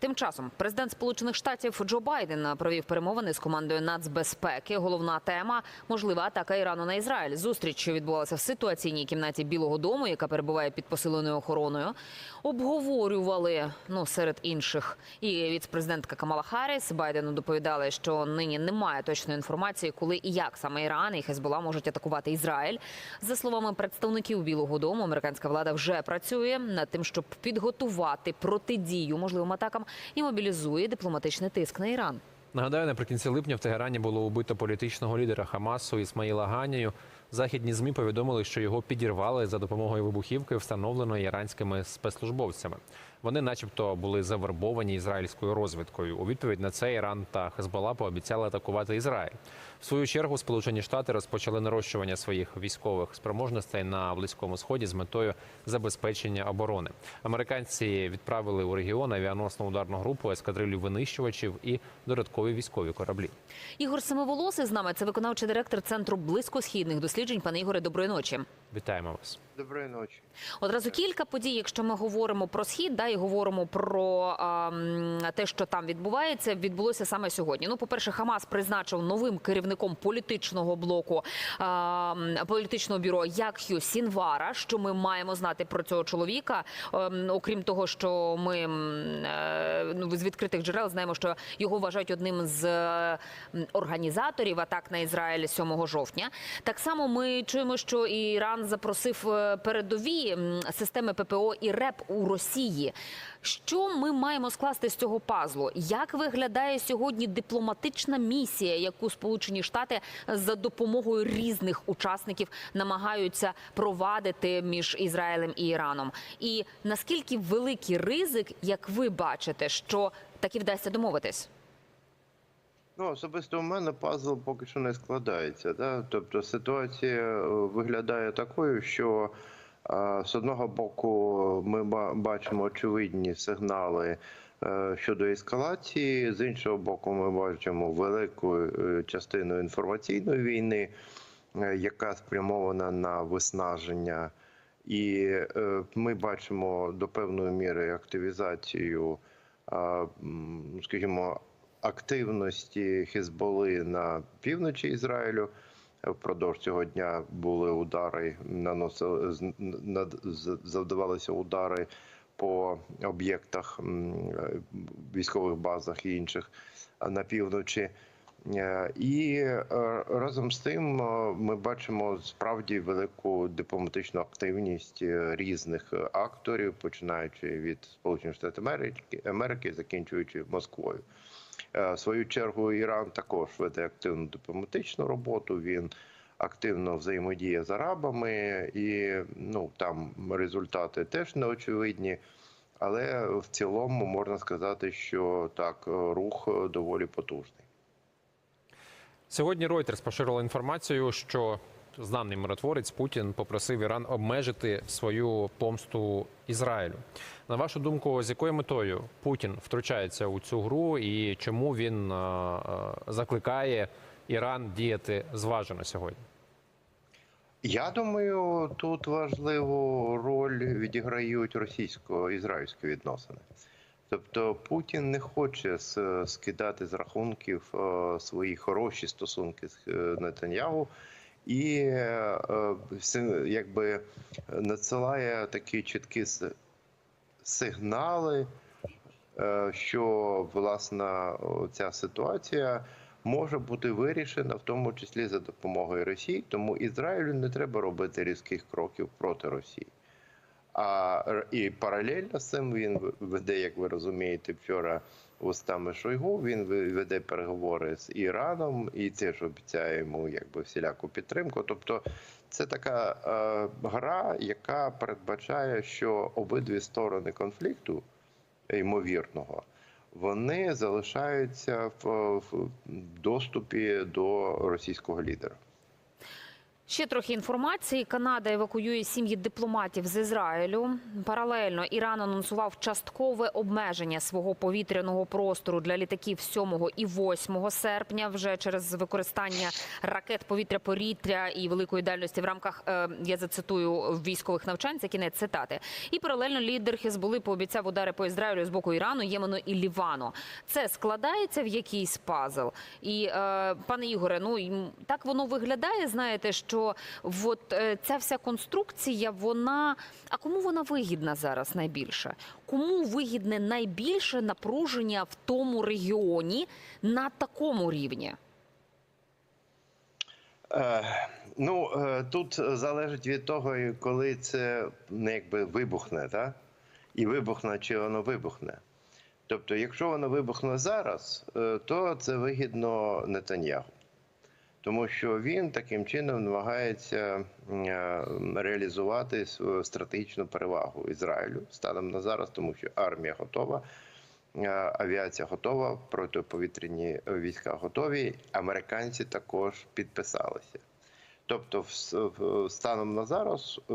Тим часом президент Сполучених Штатів Джо Байден провів перемовини з командою нацбезпеки. Головна тема можлива атака Ірану на Ізраїль. Зустріч, що відбулася в ситуаційній кімнаті Білого Дому, яка перебуває під посиленою охороною. Обговорювали ну серед інших і віцпрезидентка Камала Харріс. Байдену доповідали, що нині немає точної інформації, коли і як саме Іран і Хезбола можуть атакувати Ізраїль. За словами представників Білого Дому, американська влада вже працює над тим, щоб підготувати протидію можливим атакам і мобілізує дипломатичний тиск на Іран. Нагадаю, наприкінці липня в Тегерані було убито політичного лідера Хамасу Ісмаїла Ганію. Західні змі повідомили, що його підірвали за допомогою вибухівки, встановленої іранськими спецслужбовцями. Вони, начебто, були завербовані ізраїльською розвідкою. У відповідь на це Іран та Хезбола пообіцяли атакувати Ізраїль. В свою чергу Сполучені Штати розпочали нарощування своїх військових спроможностей на близькому сході з метою забезпечення оборони. Американці відправили у регіон авіаносну ударну групу, ескадрилю винищувачів і додаткові військові кораблі. Ігор Семиволосий з нами це виконавчий директор центру близькосхідних досліджень. Пане Ігоре, доброї ночі. Вітаємо вас. Доброї ночі. Одразу кілька подій, якщо ми говоримо про схід, да і говоримо про а, те, що там відбувається, відбулося саме сьогодні. Ну, по перше, Хамас призначив новим керівником політичного блоку а, політичного бюро Якхю Сінвара. Що ми маємо знати про цього чоловіка? Ем, окрім того, що ми м, е, ну, з відкритих джерел знаємо, що його вважають одним з е, організаторів атак на Ізраїль 7 жовтня. Так само ми чуємо, що Іран запросив е, передові системи ППО і РЕП у Росії. Що ми маємо скласти з цього пазлу? Як виглядає сьогодні дипломатична місія, яку Сполучені Штати за допомогою різних учасників намагаються провадити між Ізраїлем і Іраном? І наскільки великий ризик, як ви бачите, що таки вдасться домовитись? Ну, особисто у мене пазл поки що не складається. Да? Тобто ситуація е, виглядає такою, що е, з одного боку ми бачимо очевидні сигнали е, щодо ескалації, з іншого боку, ми бачимо велику частину інформаційної війни, яка спрямована на виснаження. І ми бачимо до певної міри активізацію, скажімо, активності Хезболи на півночі Ізраїлю. Впродовж цього дня були удари, наносили завдавалися удари по об'єктах е, військових базах і інших на півночі. Е, І е, разом з тим е, ми бачимо справді велику дипломатичну активність е, різних е, акторів, починаючи від Сполучених Штатів Америки, закінчуючи Москвою. Е, В свою чергу Іран також веде активну дипломатичну роботу. Він активно взаємодіє з арабами, і ну там результати теж не очевидні. Але в цілому можна сказати, що так е, рух е, доволі потужний. Сьогодні Reuters поширила інформацію, що знаний миротворець Путін попросив Іран обмежити свою помсту Ізраїлю. На вашу думку, з якою метою Путін втручається у цю гру і чому він е, е, закликає Іран діяти зважено сьогодні? Я думаю, тут важливу роль відіграють російсько-ізраїльські відносини. Тобто Путін не хоче скидати з рахунків е, свої хороші стосунки з Нетаньягу і е, якби надсилає такі чіткі сигнали, е, що власна ця ситуація може бути вирішена, в тому числі за допомогою Росії. Тому Ізраїлю не треба робити різких кроків проти Росії. А і паралельно з цим він веде, як ви розумієте, вчора устами Шойгу. Він ве- веде переговори з Іраном і теж обіцяє йому якби всіляку підтримку. Тобто, це така е, гра, яка передбачає, що обидві сторони конфлікту ймовірного. Вони залишаються в, в доступі до російського лідера. Ще трохи інформації. Канада евакуює сім'ї дипломатів з Ізраїлю. Паралельно Іран анонсував часткове обмеження свого повітряного простору для літаків 7 і 8 серпня вже через використання ракет повітря-повітря і великої дальності в рамках е, я зацитую військових навчань. Це кінець цитати. І паралельно лідер Хезболи пообіцяв удари по Ізраїлю з боку Ірану, Ємену і Лівану. Це складається в якийсь пазл. І е, пане Ігоре, ну так воно виглядає. Знаєте, що от е, ця вся конструкція, вона а кому вона вигідна зараз найбільше? Кому вигідне найбільше напруження в тому регіоні на такому рівні? Е, ну, е, тут залежить від того, коли це ну, якби вибухне, так? І вибухне, чи воно вибухне. Тобто, якщо воно вибухне зараз, то це вигідно Нетаньягу. Тому що він таким чином намагається е, реалізувати свою стратегічну перевагу Ізраїлю станом на зараз, тому що армія готова, е, авіація готова, протиповітряні війська готові. Американці також підписалися. Тобто, станом на зараз е,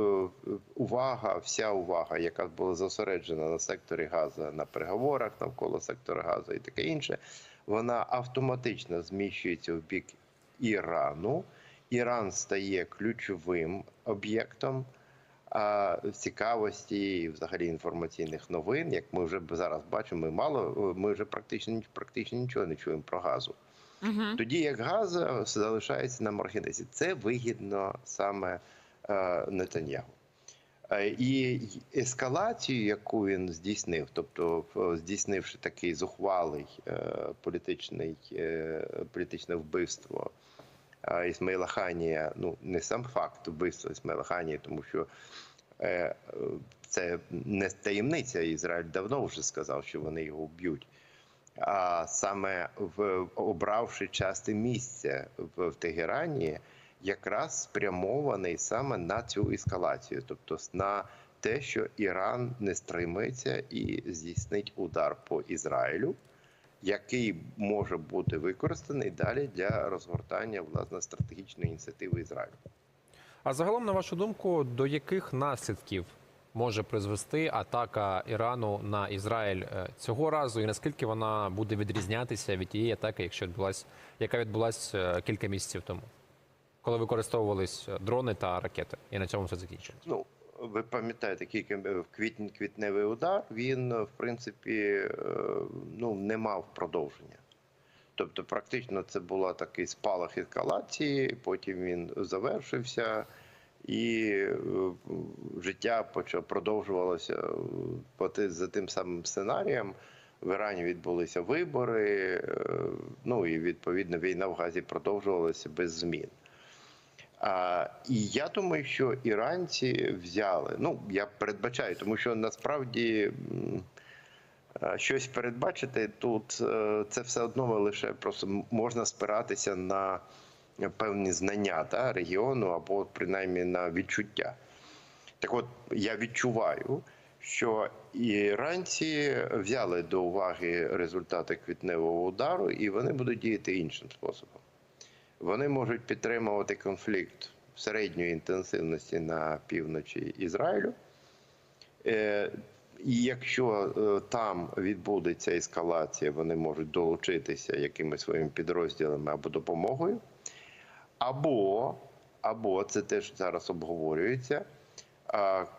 увага, вся увага, яка була зосереджена на секторі Газа, на переговорах навколо сектора Газа і таке інше, вона автоматично зміщується в бік Ірану. Іран стає ключовим об'єктом цікавості і взагалі інформаційних новин. Як ми вже зараз бачимо, ми мало ми вже практично практично нічого не чуємо про газу. Угу. Тоді як газ залишається на маргінесі. Це вигідно саме е, Нетаньягу. Е, І ескалацію, яку він здійснив, тобто здійснивши такий зухвалий е, політичний, е, політичне вбивство Ісмаїла Ханія, ну не сам факт вбивства Ісмаїла Ханія, тому що це не таємниця. Ізраїль давно вже сказав, що вони його вб'ють а саме в обравши часте місце в, в Тегерані, якраз спрямований саме на цю ескалацію, тобто на те, що Іран не стримається і здійснить удар по Ізраїлю, який може бути використаний далі для розгортання власне стратегічної ініціативи Ізраїлю. А загалом, на вашу думку, до яких наслідків може призвести атака Ірану на Ізраїль е, цього разу, і наскільки вона буде відрізнятися від тієї атаки, якщо відбулась, яка відбулася кілька місяців тому, коли використовувались е, дрони та ракети, і на цьому все закінчилось? Ну, ви пам'ятаєте, кілька в квітні квітневий удар, він, в принципі, е, ну, не мав продовження. Тобто, практично це була такий спалах ескалації, потім він завершився, і е, життя почав продовжувалося е, за тим самим сценарієм. В Ірані відбулися вибори, е, ну і відповідно війна в Газі продовжувалася без змін. І я думаю, що іранці взяли. Ну, я передбачаю, тому що насправді е, щось передбачити тут е, це все одно лише просто можна спиратися на певні знання та, регіону або принаймні на відчуття. Так от я відчуваю, що іранці взяли до уваги результати квітневого удару, і вони будуть діяти іншим способом. Вони можуть підтримувати конфлікт середньої інтенсивності на півночі Ізраїлю. Е, І якщо е, там відбудеться ескалація, вони можуть долучитися якимись своїми підрозділами або допомогою. Або, або це теж зараз обговорюється,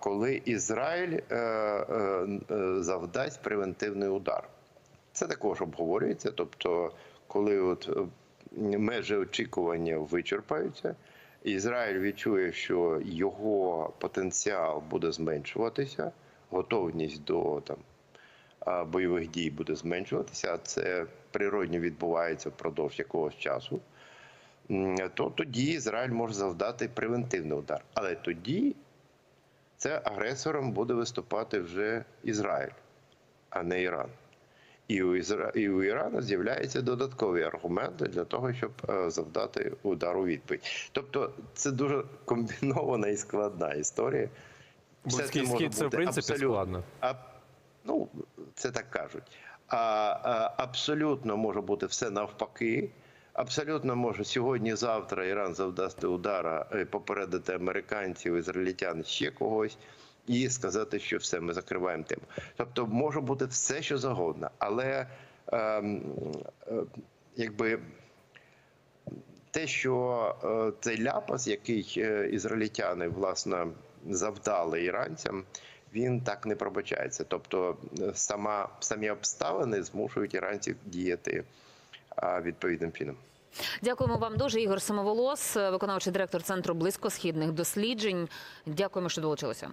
коли Ізраїль е, завдасть превентивний удар. Це також обговорюється. Тобто, коли от межі очікування вичерпаються, Ізраїль відчує, що його потенціал буде зменшуватися, готовність до там бойових дій буде зменшуватися. Це природньо відбувається впродовж якогось часу. То тоді Ізраїль може завдати превентивний удар. Але тоді це агресором буде виступати вже Ізраїль, а не Іран. І у Ізра... і у Ірану з'являються додаткові аргументи для того, щоб е, завдати удар у відповідь. Тобто це дуже комбінована і складна історія. Близький схід це в принципі абсолютно- складно. А, ну, це так кажуть. А, а абсолютно може бути все навпаки. абсолютно може сьогодні-завтра Іран завдасти удара, е, попередити американців, ізраїльтян, ще когось. І сказати, що все, ми закриваємо тему. Тобто може бути все, що завгодно, але ем, е, якби те, що е, цей ляпас, який е, ізраїльтяни власне завдали іранцям, він так не пробачається. Тобто, е, сама самі обставини змушують іранців діяти відповідним чином. Дякуємо вам дуже. Ігор Самоволос, виконавчий директор центру близькосхідних досліджень. Дякуємо, що долучилися.